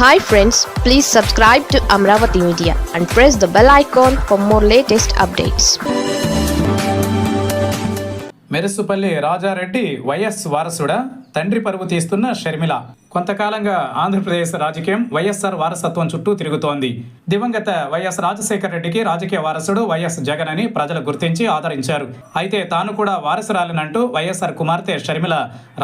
Hi friends please subscribe to Amaravati media and press the bell icon for more latest updates Merusupalli Rajareddy YS వారసుడా? తండ్రి పరువు తీస్తున్న షర్మిల. కొంతకాలంగా ఆంధ్రప్రదేశ్ రాజకీయం వైఎస్ఆర్ వారసత్వం చుట్టూ తిరుగుతోంది. దివంగత వైఎస్ రాజశేఖర రెడ్డికి రాజకీయ వారసుడు వైఎస్ జగన్ అని ప్రజలు గుర్తించి ఆదరించారు. అయితే తాను కూడా వారసురాలనంటూ వైఎస్ఆర్ కుమార్తె షర్మిల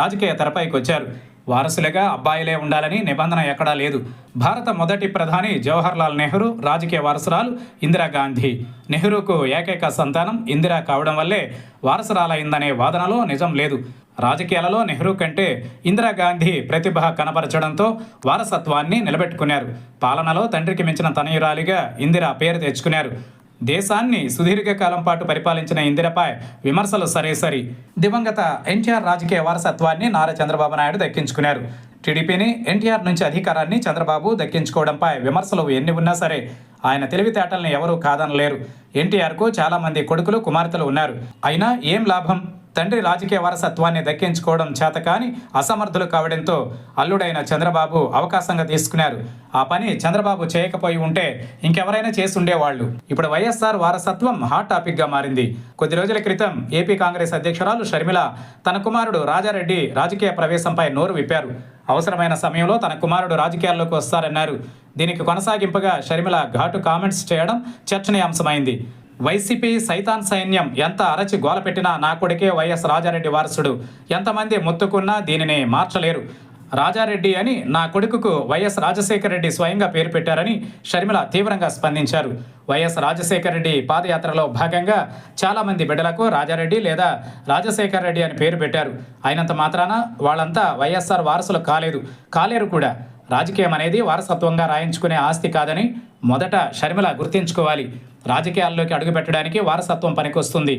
రాజకీయ తెరపైకి వచ్చారు వారసులుగా అబ్బాయిలే ఉండాలని నిబంధన ఎక్కడా లేదు. భారత మొదటి ప్రధాని జవహర్లాల్ నెహ్రూ రాజకీయ వారసురాలు ఇందిరాగాంధీ నెహ్రూకు ఏకైక సంతానం ఇందిరా కావడం వల్లే వారసురాలైందనే వాదనలో నిజం లేదు. రాజకీయాలలో నెహ్రూ కంటే ఇందిరాగాంధీ ప్రతిభ కనపరచడంతో వారసత్వాన్ని నిలబెట్టుకున్నారు. పాలనలో తండ్రికి మించిన తనయురాలిగా ఇందిరా పేరు తెచ్చుకున్నారు. దేశాన్ని సుదీర్ఘకాలం పాటు పరిపాలించిన ఇందిరపై విమర్శలు సరే సరి. దివంగత ఎన్టీఆర్ రాజకీయ వారసత్వాన్ని నారా చంద్రబాబు నాయుడు దక్కించుకున్నారు. టీడీపీని ఎన్టీఆర్ నుంచి అధికారాన్ని చంద్రబాబు దక్కించుకోవడంపై విమర్శలు ఎన్ని ఉన్నా సరే ఆయన తెలివితేటల్ని ఎవరూ కాదనలేరు. ఎన్టీఆర్కు చాలామంది కొడుకులు కుమార్తెలు ఉన్నారు. అయినా ఏం లాభం? తండ్రి రాజకీయ వారసత్వాన్ని దక్కించుకోవడం చేతకాని అసమర్థులు కావడంతో అల్లుడైన చంద్రబాబు అవకాశంగా తీసుకున్నారు. ఆ పని చంద్రబాబు చేయకపోయి ఉంటే ఇంకెవరైనా చేసి ఉండేవాళ్ళు ఇప్పుడు వైఎస్ఆర్ వారసత్వం హాట్ టాపిక్గా మారింది. కొద్ది రోజుల క్రితం ఏపీ కాంగ్రెస్ అధ్యక్షురాలు షర్మిల తన కుమారుడు రాజారెడ్డి రాజకీయ ప్రవేశంపై నోరు విప్పారు. అవసరమైన సమయంలో తన కుమారుడు రాజకీయాల్లోకి వస్తారన్నారు. దీనికి కొనసాగింపుగా షర్మిల ఘాటు కామెంట్స్ చేయడం చర్చనీయాంశమైంది. వైసీపీ సైతాన్ సైన్యం ఎంత అరచి గోల పెట్టినా నా కొడుకే వైఎస్ రాజారెడ్డి వారసుడు. ఎంతమంది మొత్తుకున్నా దీనిని మార్చలేరు. రాజారెడ్డి అని నా కొడుకుకు వైఎస్ రాజశేఖర రెడ్డి స్వయంగా పేరు పెట్టారని షర్మిల తీవ్రంగా స్పందించారు. వైఎస్ రాజశేఖర రెడ్డి పాదయాత్రలో భాగంగా చాలామంది బిడ్డలకు రాజారెడ్డి లేదా రాజశేఖర రెడ్డి అని పేరు పెట్టారు. అయినంత మాత్రాన వాళ్ళంతా వైఎస్ఆర్ వారసులు కాలేదు. కాలేరు కూడా. రాజకీయం అనేది వారసత్వంగా రాయించుకునే ఆస్తి కాదని మొదట షర్మిల గుర్తించుకోవాలి. రాజకీయాల్లోకి అడుగుపెట్టడానికి వారసత్వం పనికొస్తుంది.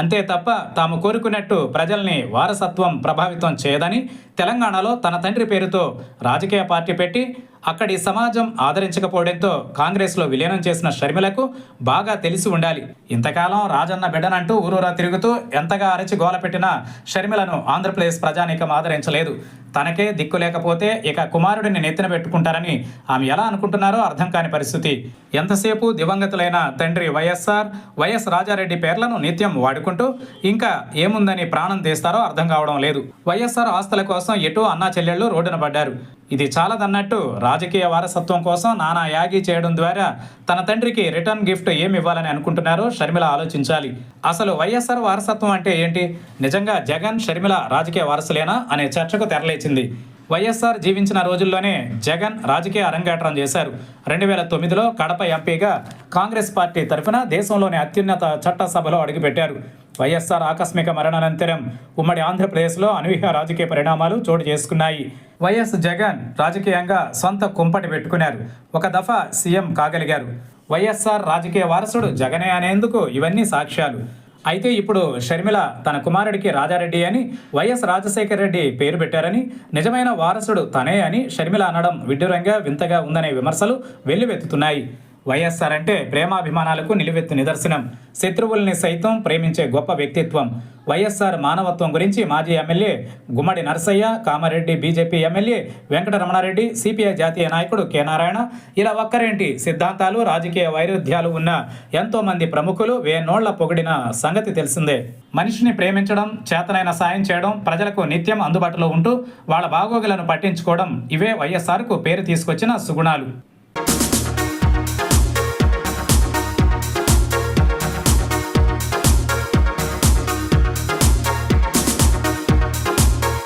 అంతే తప్ప తాము కోరుకున్నట్టు ప్రజల్ని వారసత్వం ప్రభావితం చేయదని తెలంగాణలో తన తండ్రి పేరుతో రాజకీయ పార్టీ పెట్టి అక్కడి సమాజం ఆదరించకపోవడంతో కాంగ్రెస్లో విలీనం చేసిన షర్మిలకు బాగా తెలిసి ఉండాలి. ఇంతకాలం రాజన్న బిడ్డనంటూ ఊరూరా తిరుగుతూ ఎంతగా అరచి గోల పెట్టినా షర్మిలను ఆంధ్రప్రదేశ్ ప్రజానీకం ఆదరించలేదు. తనకే దిక్కు లేకపోతే ఇక కుమారుడిని నెత్తిన పెట్టుకుంటారని ఆమె ఎలా అనుకుంటున్నారో అర్థం కాని పరిస్థితి. ఎంతసేపు దివంగతులైన తండ్రి వైఎస్ఆర్ వైఎస్ రాజారెడ్డి పేర్లను నిత్యం వాడుకుంటూ ఇంకా ఏముందని ప్రాణం తీస్తారో అర్థం కావడం లేదు. వైఎస్ఆర్ ఆస్తుల కోసం ఎటు అన్నా చెల్లెళ్ళు రోడ్డున పడ్డారు. ఇది చాలదన్నట్టు రాజకీయ వారసత్వం కోసం నానా యాగి చేయడం ద్వారా తన తండ్రికి రిటర్న్ గిఫ్ట్ ఏమి ఇవ్వాలని అనుకుంటున్నారో షర్మిల ఆలోచించాలి. అసలు వైఎస్ఆర్ వారసత్వం అంటే ఏంటి? నిజంగా జగన్ షర్మిల రాజకీయ వారసులేనా? అనే చర్చకు తెరలేచింది. వైఎస్ఆర్ జీవించిన రోజుల్లోనే జగన్ రాజకీయ అరంగేట్రం చేశారు. రెండు వేల తొమ్మిదిలో కడప ఎంపీగా కాంగ్రెస్ పార్టీ తరఫున దేశంలోని అత్యున్నత చట్టసభలో అడుగుపెట్టారు. వైఎస్ఆర్ ఆకస్మిక మరణానంతరం ఉమ్మడి ఆంధ్రప్రదేశ్లో అనూహ్య రాజకీయ పరిణామాలు చోటు చేసుకున్నాయి. వైఎస్ జగన్ రాజకీయంగా సొంత కుంపటి పెట్టుకున్నారు. ఒక దఫా సీఎం కాగలిగారు. వైఎస్ఆర్ రాజకీయ వారసుడు జగనే అనేందుకు ఇవన్నీ సాక్ష్యాలు. అయితే ఇప్పుడు షర్మిల తన కుమారుడికి రాజారెడ్డి అని వైఎస్ రాజశేఖర రెడ్డి పేరు పెట్టారని నిజమైన వారసుడు తనే అని షర్మిల అనడం విడ్డూరంగా వింతగా ఉందనే విమర్శలు వెల్లువెత్తుతున్నాయి. వైఎస్ఆర్ అంటే ప్రేమాభిమానాలకు నిలువెత్తు నిదర్శనం. శత్రువుల్ని సైతం ప్రేమించే గొప్ప వ్యక్తిత్వం. వైఎస్ఆర్ మానవత్వం గురించి మాజీ MLA Gummadi Narasayya Kamareddy BJP MLA Venkataramanareddy CPI జాతీయ నాయకుడు కె నారాయణ. ఇలా ఒక్కరేంటి సిద్ధాంతాలు రాజకీయ వైరుధ్యాలు ఉన్న ఎంతో మంది ప్రముఖులు వేనోళ్ళ పొగిడిన సంగతి తెలిసిందే. మనిషిని ప్రేమించడం చేతనైన సాయం చేయడం ప్రజలకు నిత్యం అందుబాటులో ఉంటూ వాళ్ళ బాగోగులను పట్టించుకోవడం ఇవే వైఎస్ఆర్కు పేరు తీసుకొచ్చిన సుగుణాలు.